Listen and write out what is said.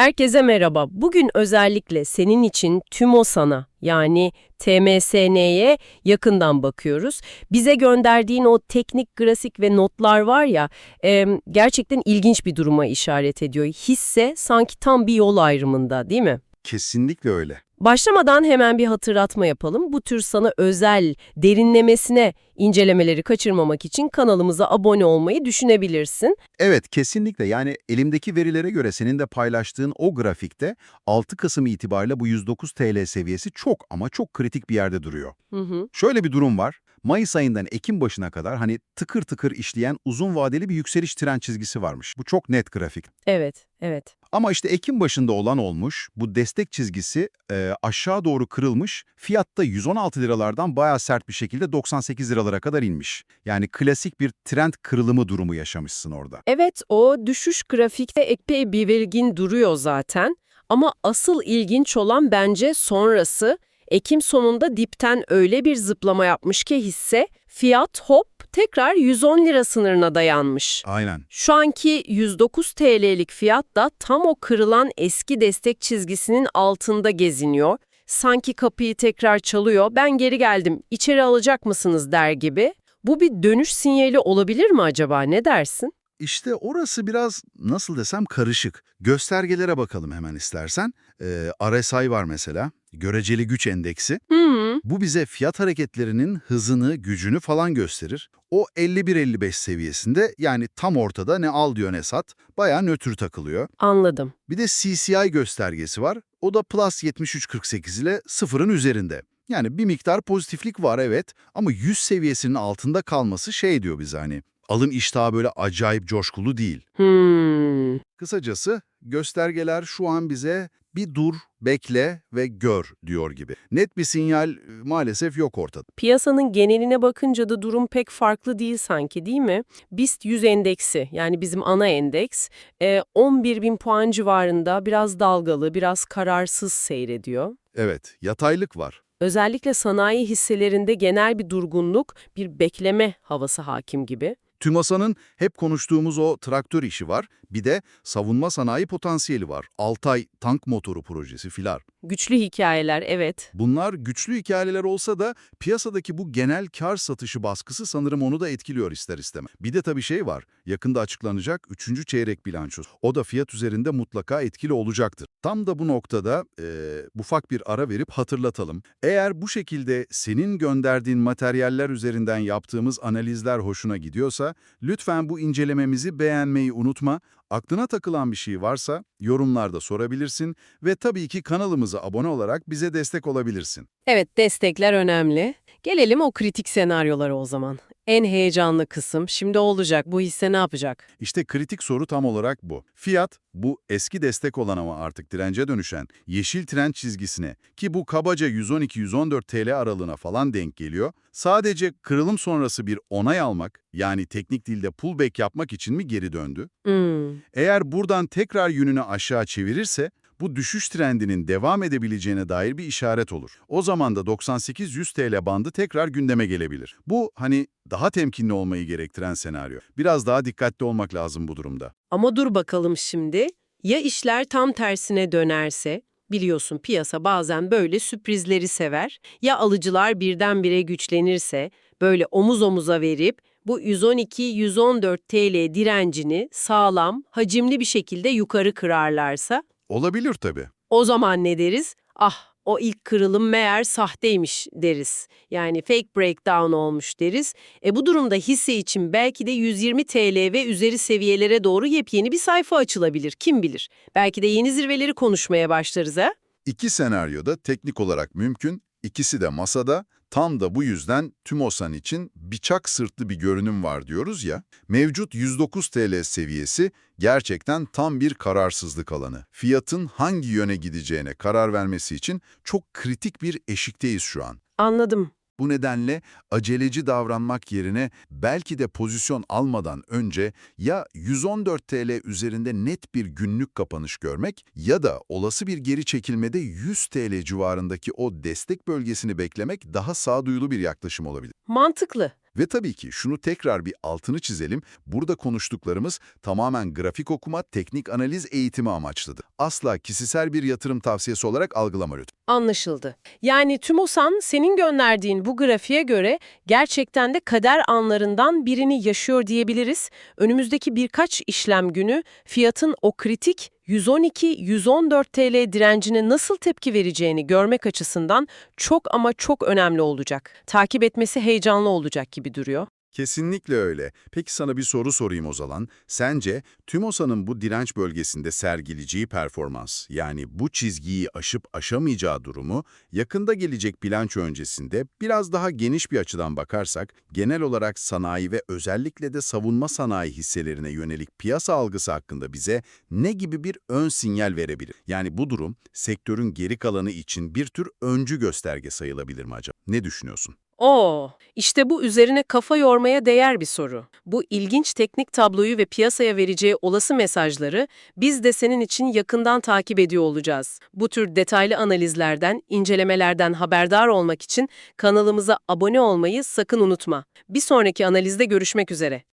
Herkese merhaba. Bugün özellikle senin için TÜMOSAN'a yani TMSN'ye yakından bakıyoruz. Bize gönderdiğin o teknik grafik ve notlar var ya e, gerçekten ilginç bir duruma işaret ediyor. Hisse sanki tam bir yol ayrımında değil mi? Kesinlikle öyle. Başlamadan hemen bir hatırlatma yapalım. Bu tür sana özel, derinlemesine incelemeleri kaçırmamak için kanalımıza abone olmayı düşünebilirsin. Evet, kesinlikle. Yani elimdeki verilere göre senin de paylaştığın o grafikte 6 Kasım itibariyle bu 109 TL seviyesi çok ama çok kritik bir yerde duruyor. Hı hı. Şöyle bir durum var. Mayıs ayından Ekim başına kadar hani tıkır tıkır işleyen uzun vadeli bir yükseliş trend çizgisi varmış. Bu çok net grafik. Evet, evet. Ama işte Ekim başında olan olmuş, bu destek çizgisi e, aşağı doğru kırılmış, fiyatta 116 liralardan bayağı sert bir şekilde 98 liralara kadar inmiş. Yani klasik bir trend kırılımı durumu yaşamışsın orada. Evet, o düşüş grafikte epey bir belirgin duruyor zaten. Ama asıl ilginç olan bence sonrası. Ekim sonunda dipten öyle bir zıplama yapmış ki hisse, fiyat hop tekrar 110 lira sınırına dayanmış. Aynen. Şu anki 109 TL'lik fiyat da tam o kırılan eski destek çizgisinin altında geziniyor. Sanki kapıyı tekrar çalıyor, ben geri geldim, içeri alacak mısınız der gibi. Bu bir dönüş sinyali olabilir mi acaba, ne dersin? İşte orası biraz nasıl desem karışık. Göstergelere bakalım hemen istersen. Ee, RSI var mesela, göreceli güç endeksi. Hı, Bu bize fiyat hareketlerinin hızını, gücünü falan gösterir. O 51-55 seviyesinde yani tam ortada ne al diyor ne sat, bayağı nötr takılıyor. anladım. Bir de CCI göstergesi var. O da plus 73.48 ile sıfırın üzerinde. Yani bir miktar pozitiflik var evet ama 100 seviyesinin altında kalması şey diyor bize hani alım iştahı böyle acayip coşkulu değil. Hmm. Kısacası göstergeler şu an bize bir dur, bekle ve gör diyor gibi. Net bir sinyal e, maalesef yok ortada. Piyasanın geneline bakınca da durum pek farklı değil sanki değil mi? BIST 100 endeksi yani bizim ana endeks e, 11 bin puan civarında biraz dalgalı, biraz kararsız seyrediyor. Evet, yataylık var. Özellikle sanayi hisselerinde genel bir durgunluk, bir bekleme havası hakim gibi. TÜMASA'nın hep konuştuğumuz o traktör işi var. Bir de savunma sanayi potansiyeli var. Altay tank motoru projesi filar. Güçlü hikayeler evet. Bunlar güçlü hikayeler olsa da piyasadaki bu genel kar satışı baskısı sanırım onu da etkiliyor ister istemez. Bir de tabii şey var, yakında açıklanacak 3. çeyrek bilançosu. O da fiyat üzerinde mutlaka etkili olacaktır. Tam da bu noktada e, ufak bir ara verip hatırlatalım. Eğer bu şekilde senin gönderdiğin materyaller üzerinden yaptığımız analizler hoşuna gidiyorsa, lütfen bu incelememizi beğenmeyi unutma. Aklına takılan bir şey varsa yorumlarda sorabilirsin ve tabii ki kanalımıza abone olarak bize destek olabilirsin. Evet destekler önemli. Gelelim o kritik senaryolara o zaman. En heyecanlı kısım şimdi olacak bu hisse ne yapacak? İşte kritik soru tam olarak bu. Fiyat, bu eski destek olan ama artık dirence dönüşen yeşil trend çizgisine ki bu kabaca 112-114 TL aralığına falan denk geliyor, sadece kırılım sonrası bir onay almak, yani teknik dilde pullback yapmak için mi geri döndü? Hmm. Eğer buradan tekrar yönünü aşağı çevirirse, bu düşüş trendinin devam edebileceğine dair bir işaret olur. O zaman da 98-100 TL bandı tekrar gündeme gelebilir. Bu hani daha temkinli olmayı gerektiren senaryo. Biraz daha dikkatli olmak lazım bu durumda. Ama dur bakalım şimdi. Ya işler tam tersine dönerse? Biliyorsun piyasa bazen böyle sürprizleri sever. Ya alıcılar birdenbire güçlenirse, böyle omuz omuza verip bu 112-114 TL direncini sağlam, hacimli bir şekilde yukarı kırarlarsa, Olabilir tabii. o zaman ne deriz? Ah, o ilk kırılım meğer sahteymiş deriz. Yani fake breakdown olmuş deriz. E bu durumda hisse için belki de 120 TL ve üzeri seviyelere doğru yepyeni bir sayfa açılabilir. Kim bilir? Belki de yeni zirveleri konuşmaya başlarız ha? İki senaryoda teknik olarak mümkün, ikisi de masada. Tam da bu yüzden TÜMOSAN için bıçak sırtlı bir görünüm var diyoruz ya. Mevcut 109 TL seviyesi gerçekten tam bir kararsızlık alanı. Fiyatın hangi yöne gideceğine karar vermesi için çok kritik bir eşikteyiz şu an. Anladım. Bu nedenle aceleci davranmak yerine belki de pozisyon almadan önce ya 114 TL üzerinde net bir günlük kapanış görmek ya da olası bir geri çekilmede 100 TL civarındaki o destek bölgesini beklemek daha sağduyulu bir yaklaşım olabilir. Mantıklı. Ve tabii ki şunu tekrar bir altını çizelim. Burada konuştuklarımız tamamen grafik okuma, teknik analiz eğitimi amaçlıdır. Asla kişisel bir yatırım tavsiyesi olarak algılama lütfen. Anlaşıldı. Yani TÜMOSAN senin gönderdiğin bu grafiğe göre gerçekten de kader anlarından birini yaşıyor diyebiliriz. Önümüzdeki birkaç işlem günü fiyatın o kritik 112-114 TL direncine nasıl tepki vereceğini görmek açısından çok ama çok önemli olacak. Takip etmesi heyecanlı olacak gibi duruyor. Kesinlikle öyle. Peki sana bir soru sorayım o zaman. Sence TÜMOSA'nın bu direnç bölgesinde sergileyeceği performans, yani bu çizgiyi aşıp aşamayacağı durumu, yakında gelecek bilanço öncesinde biraz daha geniş bir açıdan bakarsak, genel olarak sanayi ve özellikle de savunma sanayi hisselerine yönelik piyasa algısı hakkında bize ne gibi bir ön sinyal verebilir? Yani bu durum sektörün geri kalanı için bir tür öncü gösterge sayılabilir mi acaba? Ne düşünüyorsun? Oo, işte bu üzerine kafa yormaya değer bir soru. Bu ilginç teknik tabloyu ve piyasaya vereceği olası mesajları biz de senin için yakından takip ediyor olacağız. Bu tür detaylı analizlerden, incelemelerden haberdar olmak için kanalımıza abone olmayı sakın unutma. Bir sonraki analizde görüşmek üzere.